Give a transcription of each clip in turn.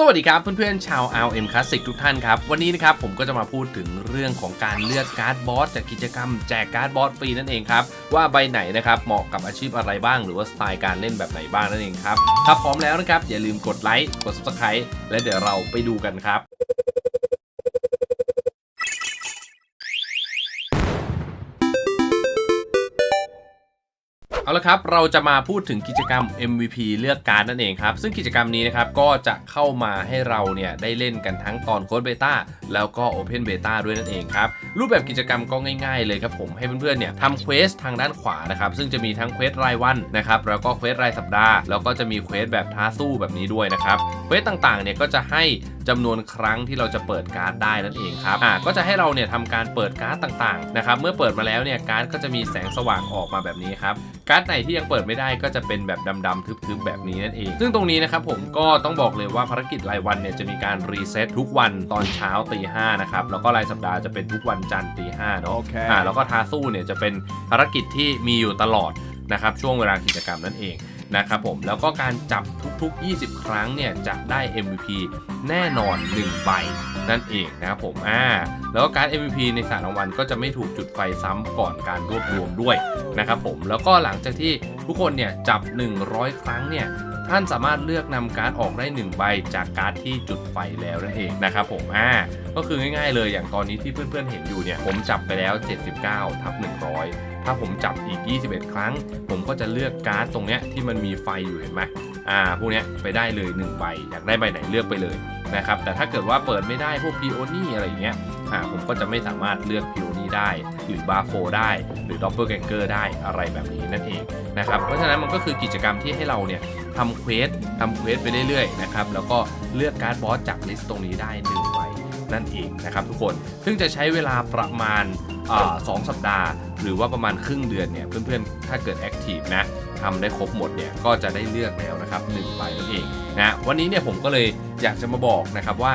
สวัสดีครับเพื่อนๆชาว RM Classic ทุกท่านครับ วันนี้นะครับผมก็จะมาพูดถึงเรื่องของการเลือกการ์ดบอสจากกิจกรรมแจกการ์ดบอสฟรีนั่นเองครับ ว่าใบไหนนะครับเหมาะกับอาชีพอะไรบ้าง หรือว่าสไตล์การเล่นแบบไหนบ้างนั่นเองครับ ถ้าพร้อมแล้วนะครับอย่าลืมกดไลค์กด Subscribe และเดี๋ยวเราไปดูกันครับ เอาละครับ เราจะมาพูดถึงกิจกรรม MVP เลือกการดนั่นเองครับ ซึ่งกิจกรรมนี้นะครับก็จะเข้ามาให้เราเนี่ยได้เล่นกันทั้งตอนโค้ดเบต้าแล้วก็ Open Beta ด้วยนั่นเองครับ รูปแบบกิจกรรมก็ง่ายๆเลยครับผมให้เพื่อนๆเนี่ยทำเควสทางด้านขวานะครับ ซึ่งจะมีทั้งเควสรายวันนะครับแล้วก็เควสรายสัปดาห์ แล้วก็จะมีเควสแบบท้าสู้แบบนี้ด้วยนะครับเควสต่างๆเนี่ยก็จะให้ จำนวนครั้งที่เราจะเปิดการ์ดได้นั่นเองครับอ่าก็จะให้เราเนี่ยทำการเปิดการ์ดต่างๆนะครับเมื่อเปิดมาแล้วเนี่ยการ์ดก็จะมีแสงสว่างออกมาแบบนี้ครับการ์ดไหนที่ยังเปิดไม่ได้ก็จะเป็นแบบดำๆทึบๆแบบนี้นั่นเอง ซึ่งตรงนี้นะครับผมก็ต้องบอกเลยว่าภารกิจรายวันเนี่ยจะมีการรีเซ็ตทุกวันตอนเช้าตีห้านะครับแล้วก็รายสัปดาห์จะเป็นทุกวันจันทร์ตีห้าเนาะโอเคอ่าแล้วก็ท้าสู้เนี่ยจะเป็นภารกิจที่มีอยู่ตลอดนะครับช่วงเวลากิจกรรมนั่นเอง นะครับผมแล้วก็การจับทุกๆ 20 ครั้งเนี่ยจะได้ MVP แน่นอน 1 ใบนั่นเองนะครับผมอ่าแล้วก็การ MVP ในสารรางวัลก็จะไม่ถูกจุดไฟซ้ำก่อนการรวบรวมด้วยนะครับผมแล้วก็หลังจากที่ทุกคนเนี่ยจับ 100 ครั้งเนี่ยท่านสามารถเลือกนำการ์ดออกได้ 1 ใบจากการ์ดที่จุดไฟแล้วนั่นเองนะครับผมอ่าก็คือง่ายๆเลยอย่างตอนนี้ที่เพื่อนๆเห็นอยู่เนี่ยผมจับไปแล้ว 79ทับ100 ถ้าผมจับอีก 21 ครั้ง ผมก็จะเลือกการ์ดตรงเนี้ยที่มันมีไฟอยู่เห็นไหมอ่าพวกเนี้ยไปได้เลย1ใบอยากได้ใบไหนเลือกไปเลยนะครับแต่ถ้าเกิดว่าเปิดไม่ได้พวกพีโอนี่อะไรอย่างเงี้ยอ่าผมก็จะไม่สามารถเลือกพีโอนี่ได้ หรือบาโฟได้ หรือด็อปเปอร์แกงเกอร์ได้อะไรแบบนี้นั่นเองนะครับเพราะฉะนั้นมันก็คือกิจกรรมที่ให้เราเนี่ยทำเควสทำเควสไปเรื่อยๆนะครับแล้วก็เลือกการ์ดบอสจากลิสต์ตรงนี้ได้หนึ่งใบ นั่นเองนะครับทุกคน ซึ่งจะใช้เวลาประมาณสองสัปดาห์ หรือว่าประมาณครึ่งเดือนเนี่ยเพื่อนๆ ถ้าเกิดแอคทีฟนะทำได้ครบหมดเนี่ยก็จะได้เลือกแล้วนะครับ1ใบนั่นเองนะวันนี้เนี่ยผมก็เลยอยากจะมาบอกนะครับว่า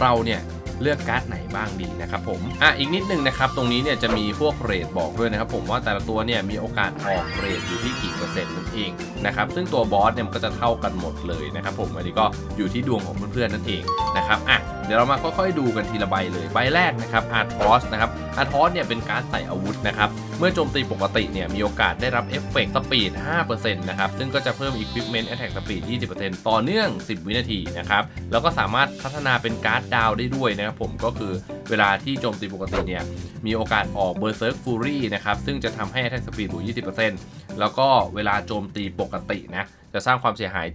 เราเนี่ย เลือกการ์ดไหนบ้างดีนะครับผมอะอีกนิดนึงนะครับตรงนี้เนี่ยจะมีพวกเรทบอกด้วยนะครับผมว่าแต่ละตัวเนี่ยมีโอกาสออกเรทอยู่ที่กี่เปอร์เซ็นต์นั่นเองนะครับซึ่งตัวบอสเนี่ยมันก็จะเท่ากันหมดเลยนะครับผมอันนี้ก็อยู่ที่ดวงของเพื่อนๆนั่นเองนะครับอะเดี๋ยวเรามาค่อยๆดูกันทีละใบเลยใบแรกนะครับอาร์ทอสนะครับอาร์ทอสเนี่ยเป็นการใส่อาวุธนะครับเมื่อโจมตีปกติเนี่ยมีโอกาสได้รับเอฟเฟกต์สปีด5%นะครับซึ่งก็จะเพิ่ม Equipment Attack Speed 20%ต่อเนื่อง 10 วินาทีนะครับแล้วก็สามารถพัฒนาเป็นการ์ดดาวได้ด้วยนะครับผมก็คือเวลาที่โจมตีปกติเนี่ยมีโอกาสออกเบอร์เซิร์ฟฟูรี่นะครับซึ่งจะทำให้แท็กสปีดบวก20%แล้วก็เวลาโจมตีปกตินะจะสร้างความเสียหาย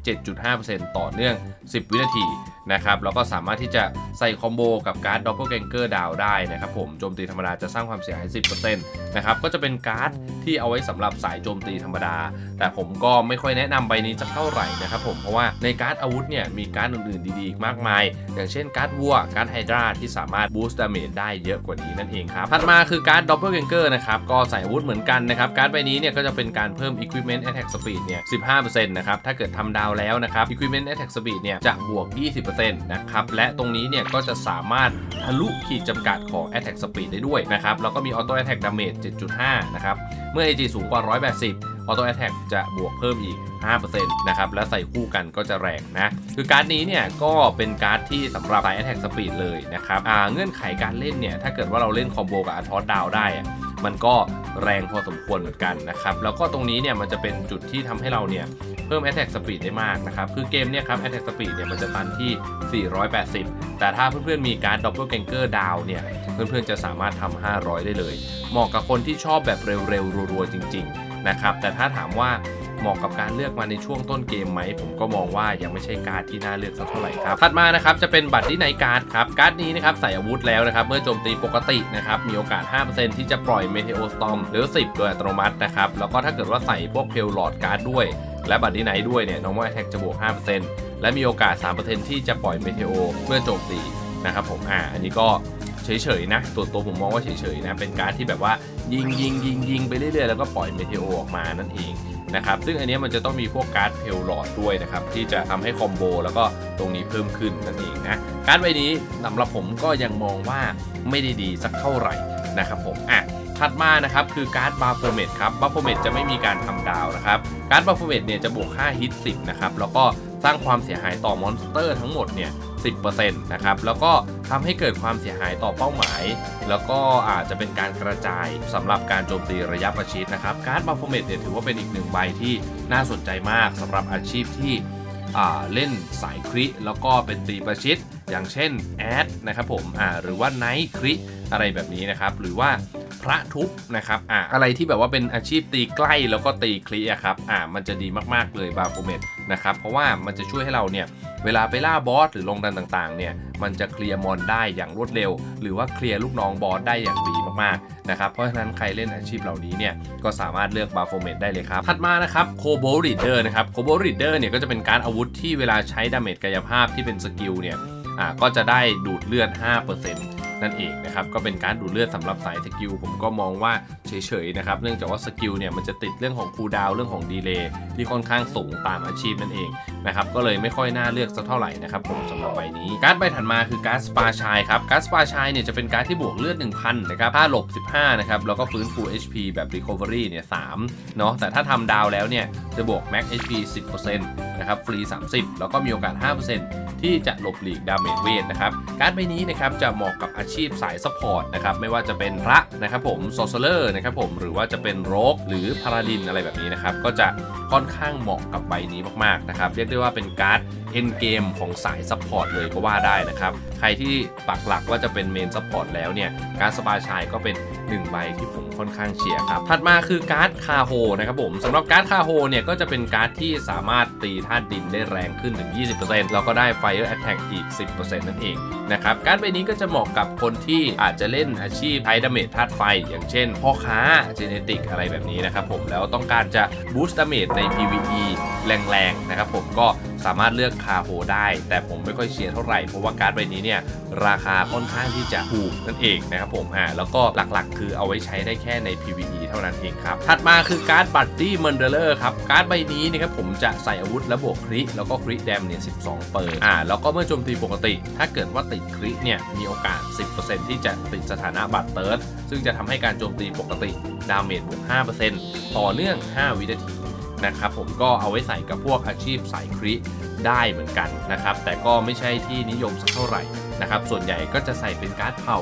7.5%ต่อเนื่อง 10 วินาที นะครับแล้วก็สามารถที่จะใส่คอมโบกับการ์ด Doppelganger ดาวได้นะครับผมโจมตีธรรมดาจะสร้างความเสียหาย 10%นะครับก็จะเป็นการ์ดที่เอาไว้สำหรับสายโจมตีธรรมดา แต่ผมก็ไม่ค่อยแนะนำใบนี้สักเท่าไหร่นะครับผมเพราะว่าในการ์ดอาวุธเนี่ยมีการ์ดอื่นๆดีๆอีกมากมาย อย่างเช่นการ์ดวัวการ์ดไฮดราที่สามารถบูสต์ดาเมจได้เยอะกว่านี้นั่นเองครับถัดมาคือการ์ด Doppelganger นะครับก็ใส่อาวุธเหมือนกันนะครับการ์ดใบนี้เนี่ยก็จะเป็นการเพิ่ม Equipment Attack Speed เนี่ย15%นะครับถ้าเกิดทำดาวแล้วนะครับ Equipment Attack Speed เนี่ยจะบวก 20%นะครับ และตรงนี้เนี่ยก็จะสามารถทะลุขีดจำกัดของ Attack Speed ได้ด้วยนะครับ แล้วก็มี Auto Attack Damage 7.5 นะครับ เมื่อ AG สูงกว่า 180 Auto Attack จะบวกเพิ่มอีก 5%นะครับ และใส่คู่กันก็จะแรงนะ คือการ์ดนี้เนี่ยก็เป็นการ์ดที่สำหรับสาย Attack Speed เลยนะครับอ่าเงื่อนไขการเล่นเนี่ย ถ้าเกิดว่าเราเล่นคอมโบกับอาร์ทอสดาวได้อะ มันก็แรงพอสมควรเหมือนกันนะครับ แล้วก็ตรงนี้เนี่ยมันจะเป็นจุดที่ทำให้เราเนี่ยเพิ่ม Attack Speed ได้มากนะครับ คือเกมเนี่ยครับ Attack Speed เนี่ยมันจะตันที่ 480 แต่ถ้าเพื่อนๆมีการ Double Ganger ดาวเนี่ย เพื่อนๆจะสามารถทำ500 ได้เลย เหมาะกับคนที่ชอบแบบเร็วๆ รัวๆ จริง ๆ นะครับ แต่ถ้าถามว่า เหมาะกับการเลือกมาในช่วงต้นเกมไหม ผมก็มองว่ายังไม่ใช่การ์ดที่น่าเลือกสักเท่าไหร่ครับถัดมานะครับจะเป็นบัตรที่ไนการ์ดครับการ์ดนี้นะครับใส่อาวุธแล้วนะครับเมื่อโจมตีปกตินะครับมีโอกาส 5%ที่จะปล่อย Meteo Storm หรือ 10 โดยอัตโนมัตินะครับแล้วก็ถ้าเกิดว่าใส่พวกเพลหลอดการ์ดด้วย และบัตรดีไนด้วยเนี่ย normal attack จะบวก 5%และมีโอกาส 3%ที่จะปล่อยเมเทโอเมื่อโจมตีนะครับผมอ่าอันนี้ก็เฉยๆนะตัวตัวผมมองว่าเฉยๆนะเป็นการ์ดที่แบบว่ายิงยิงยิงยิงไปเรื่อยๆแล้วก็ปล่อยเมเทโอออกมานั่นเอง นะครับซึ่งอันนี้มันจะต้องมีพวกการ์ดเพลหลอดด้วยนะครับที่จะทำให้คอมโบแล้วก็ตรงนี้เพิ่มขึ้นนั่นเองนะการ์ดใบนี้สำหรับผมก็ยังมองว่าไม่ได้ดีสักเท่าไหร่นะครับผมอะถัดมานะครับคือการ์ดบาร์โฟเมตครับบาร์โฟเมตจะไม่มีการทำดาวนะครับการ์ดบาร์โฟเมตเนี่ยจะบวกค่าฮิต10นะครับแล้วก็ สร้างความเสียหายต่อมอนสเตอร์ทั้งหมดเนี่ย 10%นะครับ แล้วก็ทำให้เกิดความเสียหายต่อเป้าหมาย แล้วก็อาจจะเป็นการกระจายสำหรับการโจมตีระยะประชิดนะครับ การ์ดบัฟเฟเมตเนี่ยถือว่าเป็นอีกหนึ่งใบที่น่าสนใจมากสำหรับอาชีพที่ เล่นสายคริแล้วก็เป็นตีประชิด อย่างเช่นแอดนะครับผมหรือว่าไนท์คริอะไรแบบนี้นะครับ หรือว่าพระทุบนะครับอ่าอะไรที่แบบว่าเป็นอาชีพตีใกล้แล้วก็ตีคลิอะครับอ่ามันจะดีมากๆเลยบาโฟเมตนะครับเพราะว่ามันจะช่วยให้เราเนี่ยเวลาไปล่าบอสหรือลงดันต่างๆเนี่ยมันจะเคลียร์มอนได้อย่างรวดเร็ว หรือว่าเคลียร์ลูกน้องบอสได้อย่างดี มากๆนะครับ เพราะฉะนั้นใครเล่นอาชีพเหล่านี้เนี่ยก็สามารถเลือกบาโฟเมตได้เลยครับ ถัดมานะครับโคโบริเดอร์นะครับโคโบริเดอร์เนี่ยก็จะเป็นการอาวุธที่เวลาใช้ดาเมจกายภาพที่เป็นสกิลเนี่ยอ่าก็จะได้ดูดเลือด 5% นั่นเองนะครับก็เป็นการดูดเลือดสำหรับสายสกิลผมก็มองว่าเฉยๆนะครับเนื่องจากว่าสกิลเนี่ยมันจะติดเรื่องของคูลดาวเรื่องของดีเลย์ที่ค่อนข้างสูงตามอาชีพนั่นเองนะครับก็เลยไม่ค่อยน่าเลือกสักเท่าไหร่นะครับผมสำหรับใบนี้การ์ดใบถัดมาคือการสปาชายครับการสปาชายเนี่ยจะเป็นการที่บวกเลือด 1,000นะครับถ้าหลบ 15นะครับแล้วก็ฟื้นฟู HP แบบ Recovery เนี่ย3เนาะแต่ถ้าทำดาวแล้วเนี่ยจะบวก Max HP 10% นะครับฟรี 30 แล้วก็มีโอกาส 5%ที่จะหลบหลีกดาเมจเวทนะครับการ์ดใบนี้นะครับจะเหมาะกับอาชีพสายซัพพอร์ตนะครับไม่ว่าจะเป็นพระนะครับผมโซเซเลอร์นะครับผมหรือว่าจะเป็นโรกหรือพาราดินอะไรแบบนี้นะครับก็จะค่อนข้างเหมาะกับใบนี้มากๆนะครับเรียกได้ว่าเป็นการ์ด เอ็นเกมของสายซัพพอร์ตเลยก็ว่าได้นะครับ ใครที่ปักหลักว่าจะเป็นเมนซัพพอร์ตแล้วเนี่ย การสปาชายก็เป็นหนึ่งใบที่ผมค่อนข้างเชียร์ครับ ถัดมาคือการ์ดคาโฮนะครับผมสำหรับการ์ดคาโฮเนี่ยก็จะเป็นการ์ดที่สามารถตีธาตุดินได้แรงขึ้นถึง 20%แล้วก็ได้ Fire Attack อีก 10%นั่นเองนะครับการ์ดใบนี้ก็จะเหมาะกับคนที่อาจจะเล่นอาชีพไทดาเมจธาตุไฟ อย่างเช่นพ่อค้าเจเนติกอะไรแบบนี้นะครับผมแล้วต้องการจะบูสต์ดาเมจใน PVE แรงๆนะครับผมก็สามารถเลือกคาโฮได้ แต่ผมไม่ค่อยเชียร์เท่าไหร่ เพราะว่าการ์ดใบนี้เนี่ยราคาค่อนข้างที่จะถูกนั่นเองนะครับผมอ่าแล้วก็หลักๆ คือเอาไว้ใช้ได้แค่ใน PVE เท่านั้นเองครับ ถัดมาคือการ์ดบัตตี้มันเดอร์ครับ การ์ดใบนี้นะครับผมจะใส่อาวุธและบวกคริแล้วก็คริแดมเนี่ย12 เปอร์อ่าแล้วก็เมื่อโจมตีปกติ ถ้าเกิดว่าติดคริเนี่ยมีโอกาส 10%ที่จะติดสถานะบัตเติร์ดซึ่งจะทำให้การโจมตีปกติดาเมจบวก5%ต่อเนื่อง 5 วินาที นะครับผมก็เอาไว้ใส่กับพวกอาชีพสายคริได้เหมือนกันนะครับ แต่ก็ไม่ใช่ที่นิยมสักเท่าไหร่นะครับ ส่วนใหญ่ก็จะใส่เป็นการ์ดเผา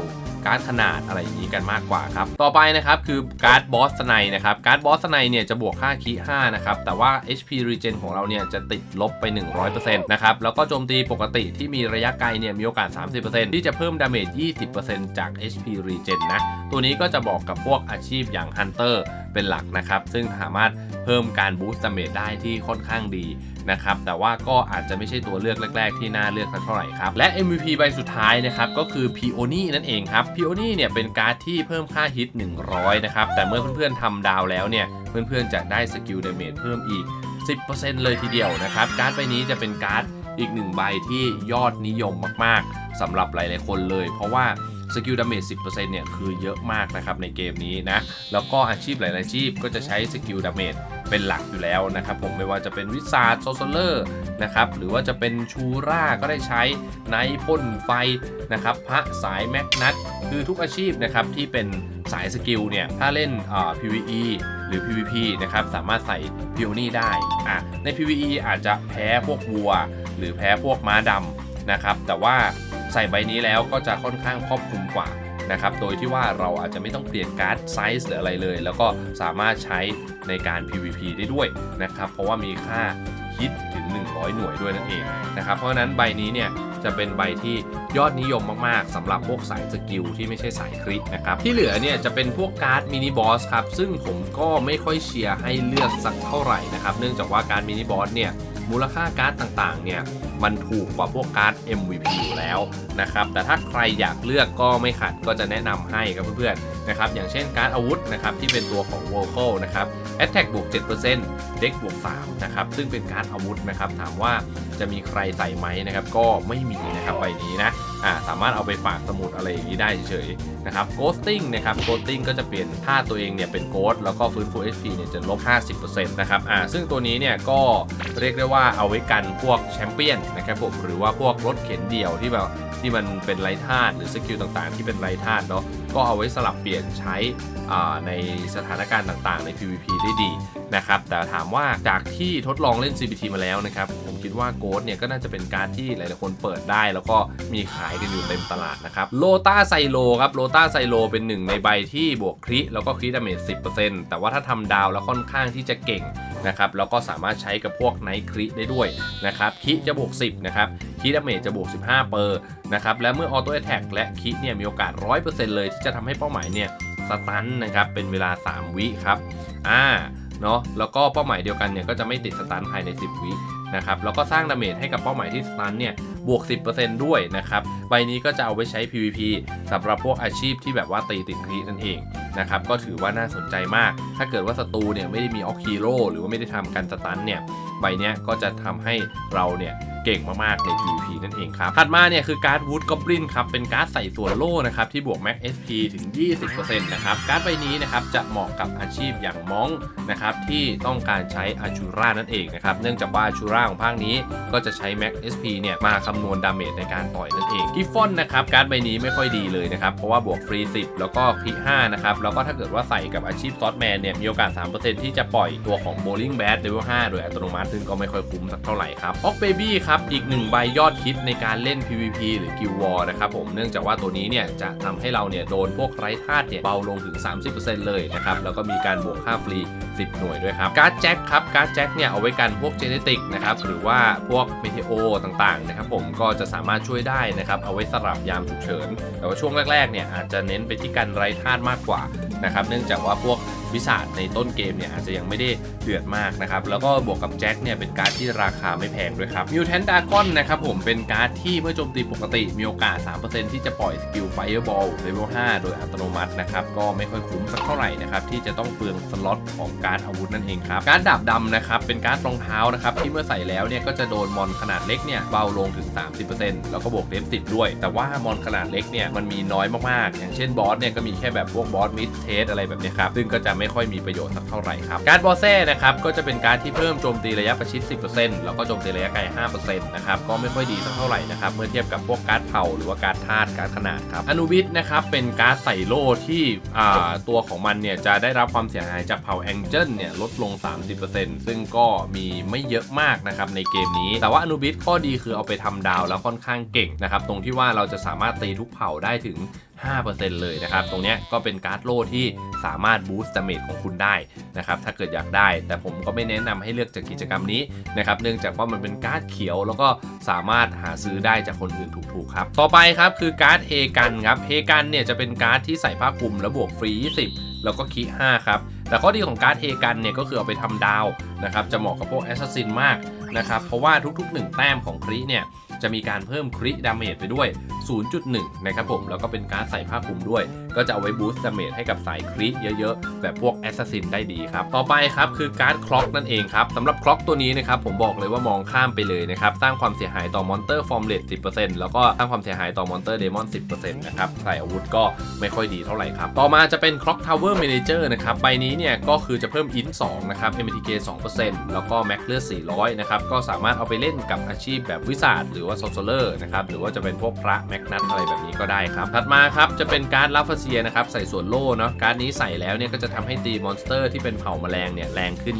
การ์ดขนาดอะไรอย่างนี้กันมากกว่าครับต่อไปนะครับคือการ์ดบอสไนนะครับการ์ดบอสไนเนี่ยจะบวกค่าคี5นะครับแต่ว่า HP regen ของเราเนี่ยจะติดลบไป 100%นะครับแล้วก็โจมตีปกติที่มีระยะไกลเนี่ยมีโอกาส 30%ที่จะเพิ่มดาเมจ 20%จาก HP regen นะตัวนี้ก็จะบอกกับพวกอาชีพอย่าง Hunter เป็นหลักนะครับซึ่งสามารถเพิ่มการบูสต์ดาเมจได้ที่ค่อนข้างดี นะครับ แต่ว่าก็อาจจะไม่ใช่ตัวเลือกแรก ๆ ที่น่าเลือกสักเท่าไหร่ครับ และ MVP ใบสุดท้ายนะครับ ก็คือ Peony นั่นเองครับ Peony เนี่ยเป็นการ์ดที่เพิ่มค่าฮิต 100 นะครับ แต่เมื่อเพื่อนๆทำดาวแล้วเนี่ย เพื่อนๆจะได้สกิลเดเมจเพิ่มอีก 10%เลยทีเดียวนะครับ การ์ดใบนี้จะเป็นการ์ดอีกหนึ่งใบที่ยอดนิยมมากๆสำหรับหลายๆคนเลย เพราะว่า สกิลดาเมจ10%เนี่ยคือเยอะมากนะครับในเกมนี้นะ แล้วก็อาชีพหลายอาชีพก็จะใช้สกิลดาเมจเป็นหลักอยู่แล้วนะครับผมไม่ว่าจะเป็นวิสาดโซโซเลอร์นะครับหรือว่าจะเป็นชูร่าก็ได้ใช้ไนพ่นไฟนะครับพระสายแมกนัทคือทุกอาชีพนะครับที่เป็นสายสกิลเนี่ยถ้าเล่นอ่ PVE หรือ PVP นะครับสามารถใส่พิโอนี่ได้อะใน PVE อาจจะแพ้พวกวัว หรือแพ้พวกม้าดำ นะครับ แต่ว่าใส่ใบนี้แล้วก็จะค่อนข้างครอบคลุมกว่านะครับ โดยที่ว่าเราอาจจะไม่ต้องเปลี่ยนการ์ดไซส์หรืออะไรเลย แล้วก็สามารถใช้ในการ PVP ได้ด้วยนะครับ เพราะว่ามีค่าฮิตถึง 100 หน่วยด้วยนั่นเองนะครับ เพราะฉะนั้นใบนี้เนี่ยจะเป็นใบที่ยอดนิยมมากๆสำหรับพวกสายสกิลที่ไม่ใช่สายคริสนะครับ ที่เหลือเนี่ยจะเป็นพวกการ์ดมินิบอสครับ ซึ่งผมก็ไม่ค่อยเชียร์ให้เลือกสักเท่าไหร่นะครับ เนื่องจากว่าการมินิบอสเนี่ยมูลค่าการ์ดต่างๆเนี่ย มันถูกกว่าพวกการ์ด MVP อยู่แล้วนะครับแต่ถ้าใครอยากเลือกก็ไม่ขัดก็จะแนะนำให้ครับเพื่อนๆนะครับอย่างเช่นการ์ดอาวุธนะครับที่เป็นตัวของ Vocal นะครับ Attack บวก7%เด็กบวก3นะครับซึ่งเป็นการ์ดอาวุธนะครับถามว่าจะมีใครใส่ไหมนะครับก็ไม่มีนะครับใบนี้นะ อ่าสามารถเอาไปฝากสมุดอะไรอย่างนี้ได้เฉยๆนะครับ Ghosting นะครับ Ghosting ก็จะเปลี่ยนถ้าตัวเองเนี่ยเป็น Ghost แล้วก็ฟื้นฟู HP เนี่ยจะลบ 50%นะครับอ่าซึ่งตัวนี้เนี่ยก็เรียกได้ว่าเอาไว้กันพวกแชมเปี้ยนนะครับผมหรือว่าพวกรถเข็นเดี่ยวที่แบบทที่มันเป็นไร้ธาตุหรือสกิลต่างๆ ที่เป็นไร้ธาตุเนาะ ก็เอาไว้สลับเปลี่ยนใช้ในสถานการณ์ต่างๆ ใน PVP ได้ดีนะครับ แต่ถามว่าจากที่ทดลองเล่น CBT มาแล้วนะครับ ผมคิดว่าโกดเนี่ยก็น่าจะเป็นการที่หลายๆคนเปิดได้ แล้วก็มีขายกันอยู่เต็มตลาดนะครับโลตาไซโลครับโลตาไซโลเป็นหนึ่งในใบที่บวกคริแล้วก็คริดาเมจ10%แต่ว่าถ้าทำดาวแล้วค่อนข้างที่จะเก่ง นะครับแล้วก็สามารถใช้กับพวกไนท์คริได้ด้วยนะครับคริจะบวก 10นะครับคริดาเมจจะบวก 15 เปอร์นะครับและเมื่อออโต้แอทแทกและคริเนี่ยมีโอกาส 100%เลยที่จะทำให้เป้าหมายเนี่ยสตันนะครับเป็นเวลา 3 วิครับอ่าเนาะแล้วก็เป้าหมายเดียวกันเนี่ยก็จะไม่ติดสตันภายใน 10 วินะครับแล้วก็สร้างดาเมจให้กับเป้าหมายที่สตันเนี่ยบวก 10%ด้วยนะครับใบนี้ก็จะเอาไว้ใช้ PVP สำหรับพวกอาชีพที่แบบว่าตีติดครินั่นเอง นะครับก็ถือว่าน่าสนใจมาก ถ้าเกิดว่าศัตรูเนี่ยไม่ได้มีออกฮีโร่หรือว่าไม่ได้ทำการสตันเนี่ยใบเนี้ยก็จะทำให้เราเนี่ย เก่งมากๆใน PVP นั่นเองครับ ถัดมาเนี่ยคือการ์ด Wood Goblin ครับ เป็นการ์ดใส่ส่วนโล่นะครับที่บวก Max SP ถึง 20%นะครับ การ์ดใบนี้นะครับจะเหมาะกับอาชีพอย่างมองนะครับที่ต้องการใช้อาชูรานั่นเองนะครับ เนื่องจากว่าอาชูราของภาคนี้ก็จะใช้ Max SP เนี่ยมาคำนวณดาเมจในการต่อยนั่นเองกิฟฟอนนะครับการ์ดใบนี้ไม่ค่อยดีเลยนะครับเพราะว่าบวกฟรี 10 แล้วก็คลิ5นะครับแล้วก็ถ้าเกิดว่าใส่กับอาชีพซอสแมนเนี่ยมีโอกาส 3%ที่จะปล่อยตัวของ Bowling Bat Level 5โดยอัตโนมัติซึ่งก็ไม่ค่อยคุ้มสักเท่าไหร่ครับออกเบบี้ครับอีกหนึ่งใบยอดฮิตในการเล่น PVP หรือ Guild War นะครับผมเนื่องจากว่าตัวนี้เนี่ยจะทำให้เราเนี่ยโดนพวกไร้ธาตุเนี่ยเบาลงถึง 30%เลยนะครับแล้วก็มีการบวกค่าฟรี 10 หน่วยด้วยครับ การ์ดแจ็คครับ การ์ดแจ็คเนี่ยเอาไว้กันพวกเจเนติกนะครับ หรือว่าพวกเมเทโอต่างๆนะครับผมก็จะสามารถช่วยได้นะครับ เอาไว้สลับยามฉุกเฉิน แต่ว่าช่วงแรกๆเนี่ยอาจจะเน้นไปที่การไร้ธาตุมากกว่านะครับ เนื่องจากว่าพวกวิสาดในต้นเกมเนี่ยอาจจะยังไม่ได้เดือดมากนะครับ แล้วก็บวกกับแจ็คเนี่ยเป็นการ์ดที่ราคาไม่แพงด้วยครับมิวแทนดากอนนะครับผมเป็นการ์ดที่เมื่อโจมตีปกติมีโอกาส 3%ที่จะปล่อยสกิลไฟเบอลเลเวล5โดยอัตโนมัตินะครับ ก็ไม่ค่อยคุ้มสักเท่าไหร่นะครับที่จะต้องเปลืองสล็อตของการ์ดอาวุธนั่นเองครับการ์ดดาบดำนะครับเป็นการ์ดรองเท้านะครับที่เมื่อใส่แล้วเนี่ยก็จะโดนมอนขนาดเล็กเนี่ยเบาลงถึง 30%แล้วก็บวกเดฟ10ด้วย แต่ว่ามอนขนาดเล็กเนี่ยมันมีน้อยมากๆ อย่างเช่นบอสเนี่ยก็มีแค่แบบพวกบอสมิดเทสอะไรแบบนี้ครับซึ่งก็จะไม่ค่อยมีประโยชน์สักเท่าไหร่ครับการ์ดบอสเซ่นะครับก็จะเป็นการ์ดที่เพิ่มโจมตีระยะประชิด 10%แล้วก็โจมตีระยะไกล 5%นะครับก็ไม่ค่อยดีสักเท่าไหร่นะครับเมื่อเทียบกับพวกการ์ดเผาหรือว่าการ์ดธาตุการ์ดขนาดครับอนุบิสนะครับเป็นการ์ดใส่โล่ที่อ่าตัวของมันเนี่ยจะได้รับความเสียหายจากเผาแองเจลเนี่ยลดลง 30%ซึ่งก็มีไม่เยอะมากนะครับในเกมนี้ แต่ว่าอนุบิสข้อดีคือเอาไปทำดาวแล้วค่อนข้างเก่งนะครับ ตรงที่ว่าเราจะสามารถตีทุกเผ่าได้ถึง 5%เลยนะครับ ตรงนี้ก็เป็นการ์ดโล่ที่สามารถบูสต์ดาเมจของคุณได้นะครับ ถ้าเกิดอยากได้ แต่ผมก็ไม่แนะนำให้เลือกจากกิจกรรมนี้นะครับ เนื่องจากว่ามันเป็นการ์ดเขียว แล้วก็สามารถหาซื้อได้จากคนอื่นถูกๆครับ ต่อไปครับคือการ์ดเฮกันครับ เฮกันเนี่ยจะเป็นการ์ดที่ใส่ผ้าคลุมแล้วบวกฟรี20แล้วก็คี5ครับ แต่ข้อดีของการ์ดเฮกันเนี่ยก็คือเอาไปทำดาวนะครับจะเหมาะกับพวกแอสซัสซินมากนะครับเพราะว่าทุกๆ 1 แต้มของคริเนี่ย จะมีการเพิ่มคริดาเมจไปด้วย 0.1 นะครับผมแล้วก็เป็นการใส่ผ้าคลุมด้วย ก็จะเอาไว้บูสต์ดาเมจให้กับสายคริเยอะๆ แบบพวกแอสซัสซินได้ดีครับ ต่อไปครับคือการ์ดคล็อกนั่นเองครับสำหรับคล็อกตัวนี้นะครับผมบอกเลยว่ามองข้ามไปเลยนะครับสร้างความเสียหายต่อมอนเตอร์ฟอร์มเลต10%แล้วก็สร้างความเสียหายต่อมอนเตอร์เดมอน10%นะครับใส่อาวุธก็ไม่ค่อยดีเท่าไหร่ครับต่อมาจะเป็นคล็อกทาวเวอร์ a ม a เจอร์นะครับใบนี้เนี่ยก็คือจะเพิ่มอิน2นะครับ MTK 2%แล้วก็แม็กเลือด400นะครับก็สามารถเอาไปเล่นกับอาชีพแบบวิสาดหรือว่าโซโซเลอร์นะครับหรือว่าจะเป็นพวกพระแมกนัตอะไรแบบนี้ก็ได้ครับถัดมาครับจะเป็นการ์ดลาฟาเซียนะครับใส่ส่วนโล่เนาะการ์ดนี้ใส่แล้วเนี่ยก็จะทำให้ตีมอนสเตอร์ที่เป็นเผ่าแมลงเนี่ยแรงขึ้น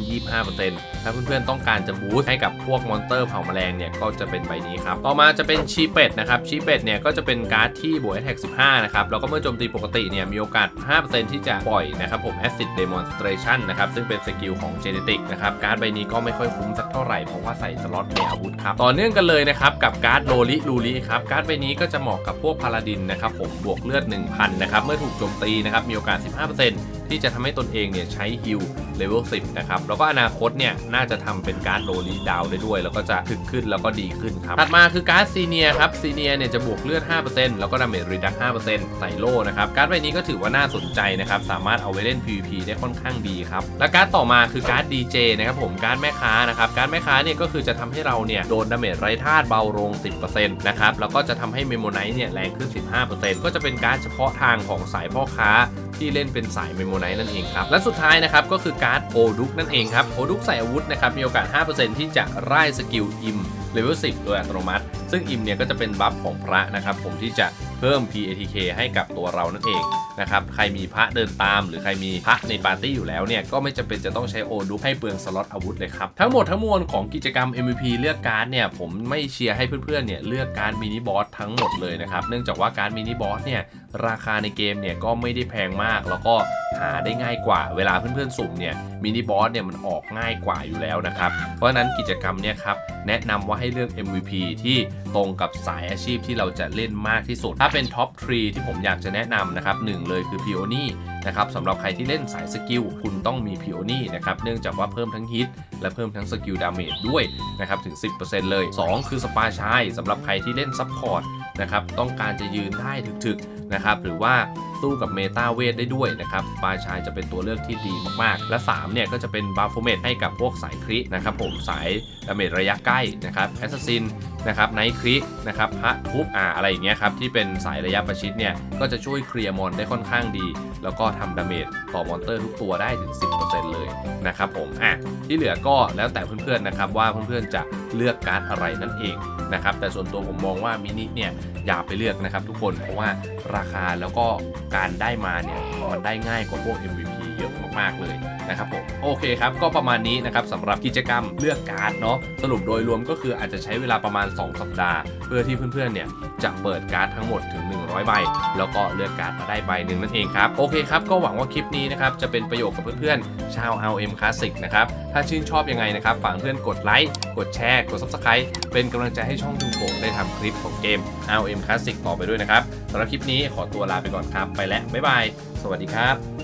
25%ถ้าเพื่อนๆต้องการจะบูสต์ให้กับพวกมอนสเตอร์เผ่าแมลงเนี่ยก็จะเป็นใบนี้ครับต่อมาจะเป็นชีเป็ดนะครับชีเป็ดเนี่ยก็จะเป็นการ์ดที่บวกแท็ก15นะครับแล้วก็เมื่อโจมตีปกติเนี่ยมีโอกาส 5%ที่จะปล่อยนะครับผม Acid Demonstration นะครับซึ่งเป็นสกิลของ Genetic นะครับการ์ดใบนี้ก็ไม่ค่อยคุ้มสักเท่าไหร่เพราะว่าใส่สล็อตในอาวุธครับต่อเนื่องกันเลยนะครับกับการ์ดโลลิลูลิครับการ์ดใบนี้ก็จะเหมาะกับพวกพาลาดินนะครับผมบวกเลือด 1,000 นะครับ เมื่อถูกโจมตีนะครับมีโอกาส 15% ที่จะทำให้ตนเองเนี่ยใช้ฮิลเลเวล10 นะครับ แล้วก็อนาคตเนี่ยน่าจะทำเป็นการ์ดโลลิดาวได้ด้วย แล้วก็จะถึกขึ้นแล้วก็ดีขึ้นครับ ถัดมาคือการ์ดซีเนียครับซีเนียเนี่ยจะบวกเลือด 5%แล้วก็ดาเมจรีดัก 5%ใส่โล่นะครับการ์ดใบนี้ก็ถือว่าน่าสนใจนะครับสามารถเอาไว้เล่น PVP ได้ค่อนข้างดีครับและการ์ดต่อมาคือการ์ด DJ นะครับผมการ์ดแม่ค้านะครับการ์ดแม่ค้าเนี่ยก็คือจะทำให้เราเนี่ยโดนดาเมจไร้ธาตุเบาลง 10%นะครับแล้วก็จะทำให้เมโมไนท์เนี่ยแรงขึ้น 15%ก็จะเป็นการ์ดเฉพาะทางของสายพ่อค้า ที่เล่นเป็นสายเมโมไนท์นั่นเองครับ และสุดท้ายนะครับก็คือการ์ดโอดุกนั่นเองครับโอดุกใส่อาวุธนะครับมีโอกาส 5%ที่จะไล่สกิลอิมเลเวล10 โดยอัตโนมัติซึ่งอิมเนี่ยก็จะเป็นบัฟของพระนะครับผมที่จะเพิ่ม PATK ให้กับตัวเรานั่นเองนะครับใครมีพระเดินตาม หรือใครมีพระในปาร์ตี้อยู่แล้วเนี่ยก็ไม่จำเป็นจะต้องใช้โอดุให้เปลืองสล็อตอาวุธเลยครับ ทั้งหมดทั้งมวลของกิจกรรม MVP เลือกการ์ดเนี่ยผมไม่เชียร์ให้เพื่อนๆเนี่ยเลือกการ์ดมินิบอสทั้งหมดเลยนะครับเนื่องจากว่าการ์ดมินิบอสเนี่ยราคาในเกมเนี่ยก็ไม่ได้แพงมาก แล้วก็หาได้ง่ายกว่าเวลาเพื่อนๆสุ่มเนี่ย มินิบอสเนี่ยมันออกง่ายกว่าอยู่แล้วนะครับ เพราะฉะนั้นกิจกรรมเนี่ยครับแนะนำว่าให้เลือก MVP ที่ตรงกับสายอาชีพที่เราจะเล่นมากที่สุด ถ้าเป็นท็อปทรีที่ผมอยากจะแนะนำนะครับหนึ่งเลยคือ p ิโอนี่นะครับสำหรับใครที่เล่นสายสกิลคุณต้องมี p ิโอนี่นะครับเนื่องจากว่าเพิ่มทั้งฮิตและเพิ่มทั้งสกิลดาเมจด้วยนะครับถึง 10%เลย 2 คือสปาชายสำหรับใครที่เล่นซับพอร์ตนะครับต้องการจะยืนได้ถึกๆนะครับหรือว่าสู้กับเมตาเวทได้ด้วยนะครับสปาชายจะเป็นตัวเลือกที่ดีมากๆ และ 3 เนี่ย ก็จะเป็นบาฟโฟเมตให้กับพวกสายครินะครับผมสายดาเมจระยะใกล้นะครับแอสซัสซินนะครับไนท์ครินะครับพระทุบอ่าอะไรอย่างเงี้ยครับ ที่เป็นสายระยะประชิดเนี่ย ก็จะช่วยเคลียร์มอนได้ค่อนข้างดี แล้วก็ทำดาเมจต่อมอนเตอร์ทุกตัวได้ถึง 10%เลยนะครับผมอะที่เหลือก็แล้วแต่เพื่อนๆนะครับว่าเพื่อนๆจะเลือกการ์ดอะไรนั่นเองนะครับแต่ส่วนตัวผมมองว่ามินิเนี่ยอย่าไปเลือกนะครับทุกคนเพราะว่าราคาแล้วก็การได้มาเนี่ยมันได้ง่ายกว่าพวก MVP เยอะมากๆเลย นะครับผมโอเคครับก็ประมาณนี้นะครับสำหรับกิจกรรมเลือกการ์ดเนาะสรุปโดยรวมก็คืออาจจะใช้เวลาประมาณ 2 สัปดาห์ เพื่อที่เพื่อนๆเนี่ยจะเปิดการ์ดทั้งหมดถึง 100 ใบ แล้วก็เลือกการ์ดมาได้ใบหนึ่งนั่นเองครับโอเคครับก็หวังว่าคลิปนี้นะครับจะเป็นประโยชน์กับเพื่อนๆชาว LM Classic นะครับถ้าชื่นชอบยังไงนะครับฝากเพื่อนกดไลค์กดแชร์กด Subscribe เป็นกำลังใจให้ช่องจุงโกได้ทำคลิปของเกม LM Classic ต่อไปด้วยนะครับสำหรับคลิปนี้ขอตัวลาไปก่อนครับไปแล้วบ๊ายบายสวัสดีครับ